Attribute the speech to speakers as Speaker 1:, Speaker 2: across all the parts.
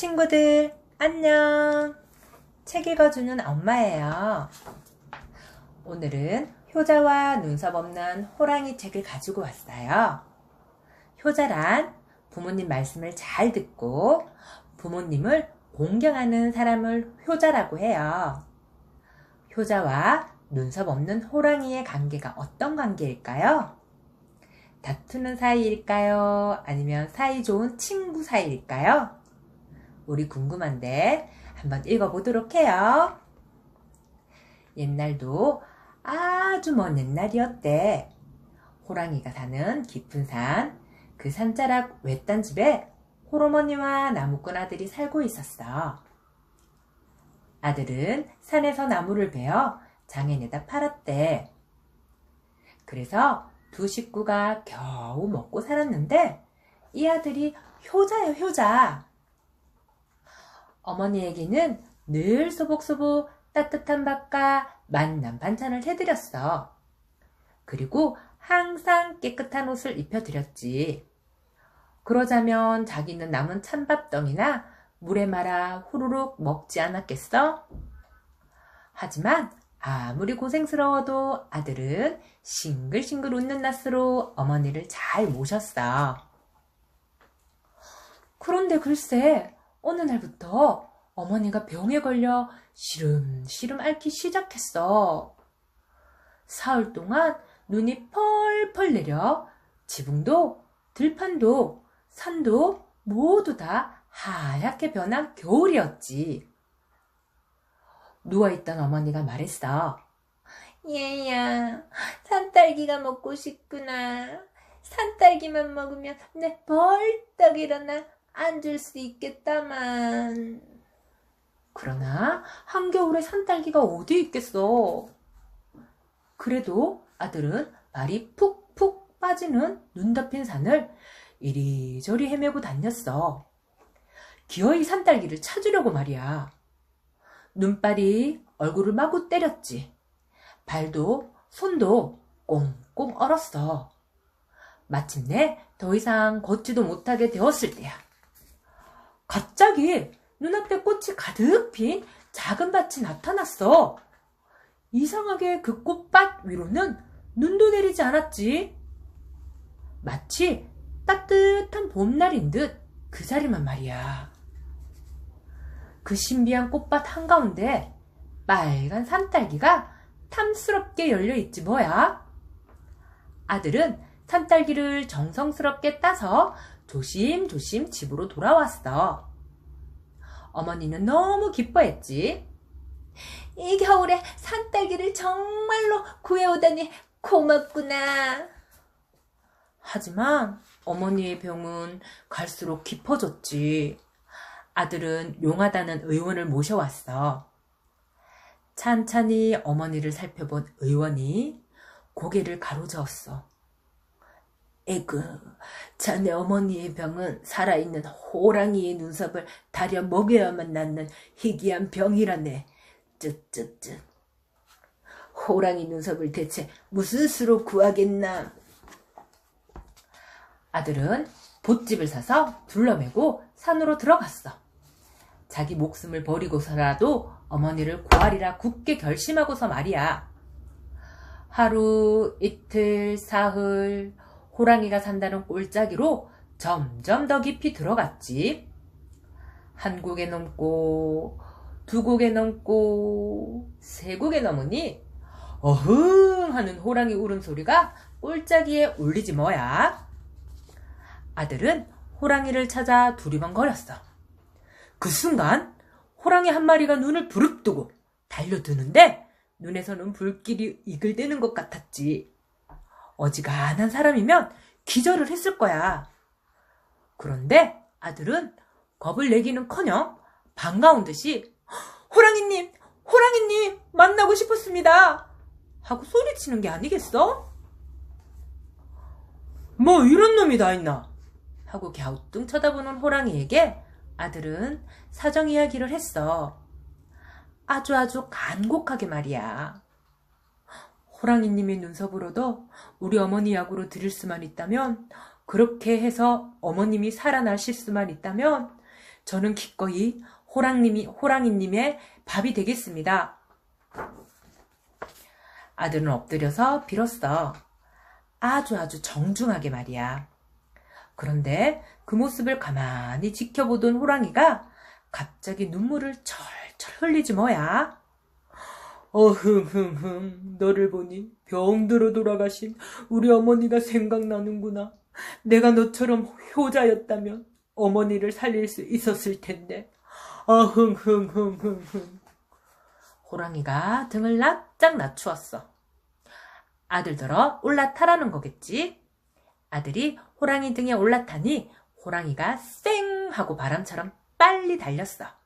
Speaker 1: 친구들, 안녕! 책 읽어주는 엄마예요. 오늘은 효자와 눈썹 없는 호랑이 책을 가지고 왔어요. 효자란 부모님 말씀을 잘 듣고 부모님을 공경하는 사람을 효자라고 해요. 효자와 눈썹 없는 호랑이의 관계가 어떤 관계일까요? 다투는 사이일까요? 아니면 사이 좋은 친구 사이일까요? 우리 궁금한데 한번 읽어보도록 해요. 옛날도 아주 먼 옛날이었대. 호랑이가 사는 깊은 산, 그 산자락 외딴 집에 호르머니와 나무꾼 아들이 살고 있었어. 아들은 산에서 나무를 베어 장에 내다 팔았대. 그래서 두 식구가 겨우 먹고 살았는데 이 아들이 효자요 효자. 어머니에게는 늘 소복소복 따뜻한 밥과 맛난 반찬을 해드렸어. 그리고 항상 깨끗한 옷을 입혀드렸지. 그러자면 자기는 남은 찬밥덩이나 물에 말아 후루룩 먹지 않았겠어? 하지만 아무리 고생스러워도 아들은 싱글싱글 웃는 낯으로 어머니를 잘 모셨어. 그런데 글쎄, 어느 날부터 어머니가 병에 걸려 시름시름 앓기 시작했어. 사흘 동안 눈이 펄펄 내려 지붕도 들판도 산도 모두 다 하얗게 변한 겨울이었지. 누워있던 어머니가 말했어. 얘야, 산딸기가 먹고 싶구나. 산딸기만 먹으면 내 벌떡 일어나 앉을 수 있겠다만. 그러나 한겨울에 산딸기가 어디 있겠어. 그래도 아들은 발이 푹푹 빠지는 눈 덮인 산을 이리저리 헤매고 다녔어. 기어이 산딸기를 찾으려고 말이야. 눈발이 얼굴을 마구 때렸지. 발도 손도 꽁꽁 얼었어. 마침내 더 이상 걷지도 못하게 되었을 때야. 갑자기 눈앞에 꽃이 가득 핀 작은 밭이 나타났어. 이상하게 그 꽃밭 위로는 눈도 내리지 않았지. 마치 따뜻한 봄날인 듯 그 자리만 말이야. 그 신비한 꽃밭 한가운데 빨간 산딸기가 탐스럽게 열려있지 뭐야. 아들은 산딸기를 정성스럽게 따서 조심조심 집으로 돌아왔어. 어머니는 너무 기뻐했지. 이 겨울에 산딸기를 정말로 구해오다니 고맙구나. 하지만 어머니의 병은 갈수록 깊어졌지. 아들은 용하다는 의원을 모셔왔어. 찬찬히 어머니를 살펴본 의원이 고개를 가로저었어. 에그, 자네 어머니의 병은 살아있는 호랑이의 눈썹을 다려 먹여야만 낫는 희귀한 병이라네. 쯧쯧쯧. 호랑이 눈썹을 대체 무슨 수로 구하겠나? 아들은 봇집을 사서 둘러매고 산으로 들어갔어. 자기 목숨을 버리고서라도 어머니를 구하리라 굳게 결심하고서 말이야. 하루, 이틀, 사흘, 호랑이가 산다는 꼴짜기로 점점 더 깊이 들어갔지. 한 곡에 넘고, 두 곡에 넘고, 세 곡에 넘으니, 어흥 하는 호랑이 울음소리가 꼴짜기에 울리지 뭐야. 아들은 호랑이를 찾아 두리번거렸어. 그 순간 호랑이 한 마리가 눈을 부릅뜨고 달려드는데 눈에서는 불길이 이글대는 것 같았지. 어지간한 사람이면 기절을 했을 거야. 그런데 아들은 겁을 내기는커녕 반가운 듯이 호랑이님, 호랑이님 만나고 싶었습니다. 하고 소리치는 게 아니겠어? 뭐 이런 놈이 다 있나? 하고 갸우뚱 쳐다보는 호랑이에게 아들은 사정 이야기를 했어. 아주 아주 간곡하게 말이야. 호랑이님의 눈썹으로도 우리 어머니 약으로 드릴 수만 있다면, 그렇게 해서 어머님이 살아나실 수만 있다면, 저는 기꺼이 호랑님이, 호랑이님의 밥이 되겠습니다. 아들은 엎드려서 빌었어. 아주 아주 정중하게 말이야. 그런데 그 모습을 가만히 지켜보던 호랑이가 갑자기 눈물을 철철 흘리지 뭐야. 어흥흥흥 너를 보니 병들어 돌아가신 우리 어머니가 생각나는구나. 내가 너처럼 효자였다면 어머니를 살릴 수 있었을 텐데. 어흥흥흥흥흥 호랑이가 등을 납작 낮추었어. 아들들어 올라타라는 거겠지? 아들이 호랑이 등에 올라타니 호랑이가 쌩 하고 바람처럼 빨리 달렸어.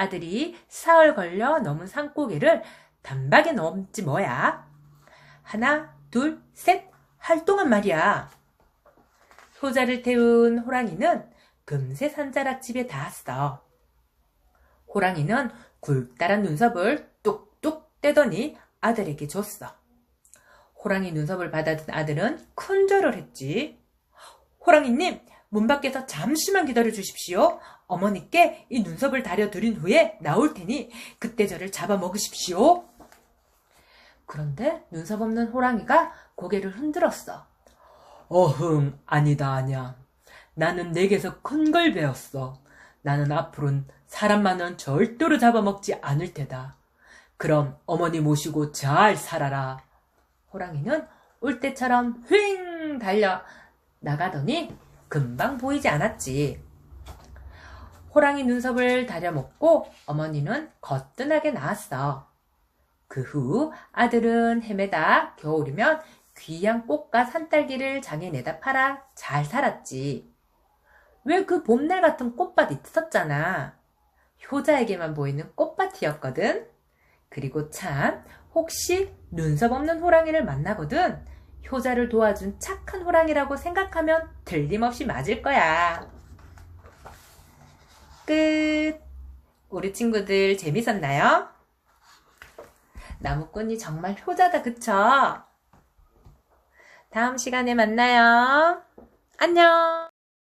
Speaker 1: 아들이 사흘 걸려 넘은 산고개를 단박에 넘지 뭐야. 하나, 둘, 셋, 할 동안 말이야. 효자를 태운 호랑이는 금세 산자락집에 닿았어. 호랑이는 굵다란 눈썹을 뚝뚝 떼더니 아들에게 줬어. 호랑이 눈썹을 받아든 아들은 큰 절을 했지. 호랑이님, 문 밖에서 잠시만 기다려 주십시오. 어머니께 이 눈썹을 다려 드린 후에 나올 테니 그때 저를 잡아 먹으십시오. 그런데 눈썹 없는 호랑이가 고개를 흔들었어. 어흥, 아니다, 아니야. 나는 내게서 큰 걸 배웠어. 나는 앞으로는 사람만은 절대로 잡아먹지 않을 테다. 그럼 어머니 모시고 잘 살아라. 호랑이는 올 때처럼 휑 달려 나가더니 금방 보이지 않았지. 호랑이 눈썹을 다려먹고 어머니는 거뜬하게 나왔어. 그 후 아들은 헤매다 겨울이면 귀한 꽃과 산딸기를 장에 내다 팔아 잘 살았지. 왜 그 봄날 같은 꽃밭 있었잖아. 효자에게만 보이는 꽃밭이었거든. 그리고 참 혹시 눈썹 없는 호랑이를 만나거든 효자를 도와준 착한 호랑이라고 생각하면 틀림없이 맞을 거야. 우리 친구들 재밌었나요? 나무꾼이 정말 효자다, 그쵸? 다음 시간에 만나요. 안녕!